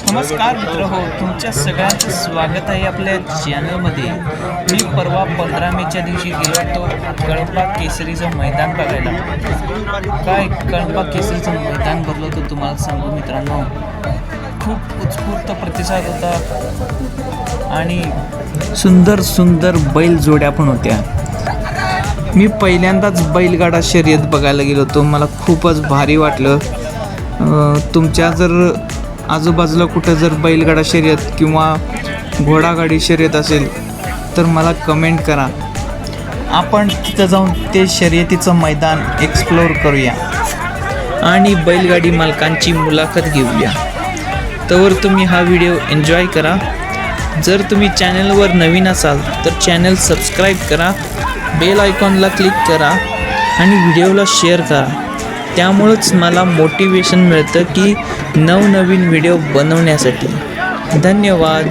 नमस्कार मित्र हो तुमच्या सगळ्यांचं स्वागत आहे आपल्या चॅनलमध्ये मी परवा पंधरा मेच्या दिवशी गेलो होतो कळंबा केसरीचं मैदान बघायला. काय कळंबा केसरीचं मैदान भरलं होतं तुम्हाला सांगू मित्रांनो? खूप उत्स्फूर्त प्रतिसाद होता आणि सुंदर सुंदर बैल जोड्या पण होत्या. मी पहिल्यांदाच बैलगाडा शर्यत बघायला गेलो होतो. मला खूपच भारी वाटलं. तुमच्या जर आजूबाजूला कुठं जर बैलगाडा शर्यत किंवा घोडागाडी शर्यत असेल तर मला कमेंट करा. आपण तिथं जाऊन ते शर्यतीचं मैदान एक्सप्लोअर करूया. आणि बैलगाडी मालकांची मुलाखत घेऊया. तर तुम्ही हा व्हिडिओ एन्जॉय करा. जर तुम्ही चॅनलवर नवीन असाल तर चॅनल सबस्क्राईब करा. बेल आयकॉनला क्लिक करा. आणि व्हिडिओला शेअर करा. त्यामुळंच मला मोटिवेशन मिळतं की नवनवीन व्हिडिओ बनवण्यासाठी धन्यवाद